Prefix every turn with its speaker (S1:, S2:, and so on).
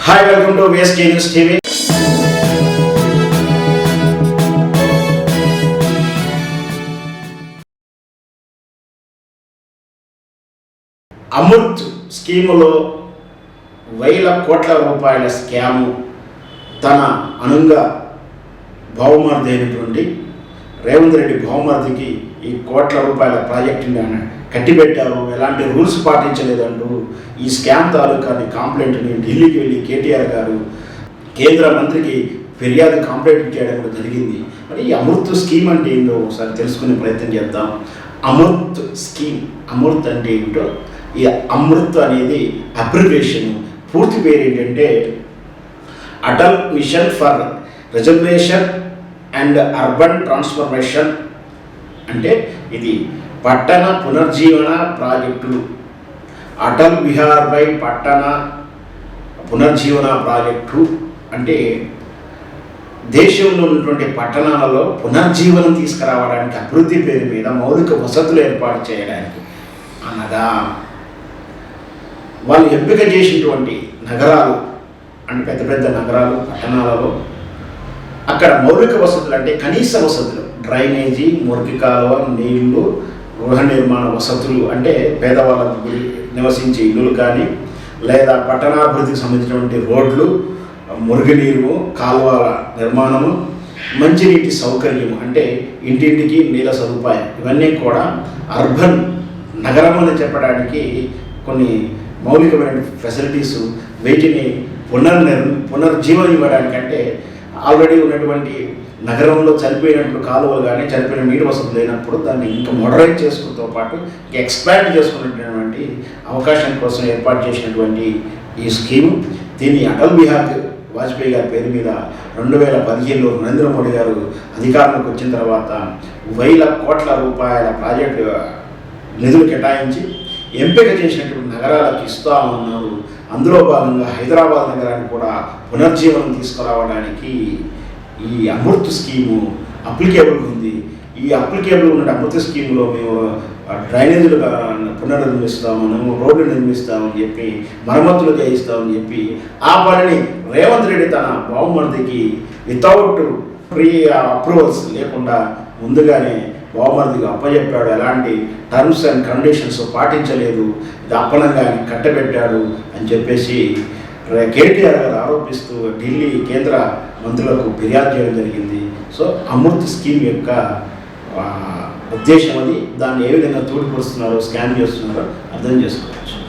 S1: Hi welcome to వేస్కే news TV Amrut స్కీములో వేల కోట్ల రూపాయల స్కాము తన అనుంగా బహుమతి అయినటువంటి రేవంత్ రెడ్డి బహుమతికి ఈ కోట్ల రూపాయల ప్రాజెక్టుని అన్నాడు. కట్టిపెట్టారు ఎలాంటి రూల్స్ పాటించలేదంటూ ఈ స్కామ్ తాలూకాని కాంప్లైంట్ని ఢిల్లీకి వెళ్ళి కేటీఆర్ గారు కేంద్ర మంత్రికి ఫిర్యాదు కంప్లైంట్ చేయడం కూడా జరిగింది. మరి ఈ అమృత్ స్కీమ్ అంటే ఏంటో ఒకసారి తెలుసుకునే ప్రయత్నం చేద్దాం. అమృత్ స్కీమ్ అమృత్ అంటే ఏంటో? ఈ అమృత్ అనేది అబ్రివేషన్ పూర్తి పేరు ఏంటంటే Atal mission for reservation and urban transformation అంటే ఇది పట్టణ పునర్జీవన ప్రాజెక్టులు. అటల్ బిహార్పై పట్టణ పునర్జీవన ప్రాజెక్టు అంటే దేశంలో ఉన్నటువంటి పట్టణాలలో పునర్జీవనం తీసుకురావడానికి అభివృద్ధి పేరు మీద మౌలిక వసతులు ఏర్పాటు చేయడానికి అనగా వాళ్ళు ఎంపిక చేసినటువంటి నగరాలు అంటే పెద్ద పెద్ద నగరాలు పట్టణాలలో అక్కడ మౌలిక వసతులు అంటే కనీస వసతులు డ్రైనేజీ మురికి కాలువ నీళ్ళు గృహ నిర్మాణ వసతులు అంటే పేదవాళ్ళకు నివసించే ఇల్లులు కానీ లేదా పట్టణాభివృద్ధికి సంబంధించినటువంటి రోడ్లు మురుగునీరు కాలువల నిర్మాణము మంచినీటి సౌకర్యం అంటే ఇంటింటికి నీళ్ళ సదుపాయం. ఇవన్నీ కూడా అర్బన్ నగరం అని చెప్పడానికి కొన్ని మౌలికమైన ఫెసిలిటీస్ వీటిని పునర్నిర్ పునర్జీవం ఇవ్వడానికంటే ఆల్రెడీ ఉన్నటువంటి నగరంలో చనిపోయినట్టు కాలువలు కానీ చనిపోయిన నీటి వసతులు లేనప్పుడు దాన్ని ఇంకా మోడరేట్ చేసుకుంటూ పాటు ఇంకా ఎక్స్పాండ్ చేసుకున్నటువంటి అవకాశం కోసం ఏర్పాటు చేసినటువంటి ఈ స్కీమ్ దీన్ని అటల్ బిహార్ వాజ్పేయి గారి పేరు మీద రెండు వేల పదిహేనులో నరేంద్ర మోడీ గారు అధికారంలోకి వచ్చిన తర్వాత వేల కోట్ల రూపాయల ప్రాజెక్టు నిధులు కేటాయించి ఎంపిక చేసినటువంటి నగరాలకు ఇస్తా ఉన్నారు. అందులో భాగంగా హైదరాబాద్ నగరాన్ని కూడా పునర్జీవనం తీసుకురావడానికి ఈ అమృత్ స్కీము అప్లికేబుల్ ఉంది. ఈ అప్లికేబుల్ ఉన్న అమృత స్కీమ్లో మేము డ్రైనేజీలు పునర్నిర్మిస్తాము రోడ్లు నిర్మిస్తామని చెప్పి మరమ్మతులు చేయిస్తామని చెప్పి ఆ పనిని రేవంత్ రెడ్డి తన బావమరిదికి వితౌట్ ప్రీ అప్రూవల్స్ లేకుండా ముందుగానే బావమరిదికి అప్పచెప్పాడు ఎలాంటి టర్మ్స్ అండ్ కండిషన్స్ పాటించలేదు. ఇది అప్పనంగా కట్టబెట్టాడు అని చెప్పేసి కేటీఆర్ గారు ఆరోపిస్తూ ఢిల్లీ కేంద్ర మంత్రులకు ఫిర్యాదు చేయడం జరిగింది. సో అమృత్ స్కీమ్ యొక్క ఉద్దేశం అది. దాన్ని ఏ విధంగా తోడుపరుస్తున్నారో స్కామ్ చేస్తున్నారో అర్థం చేసుకోవచ్చు.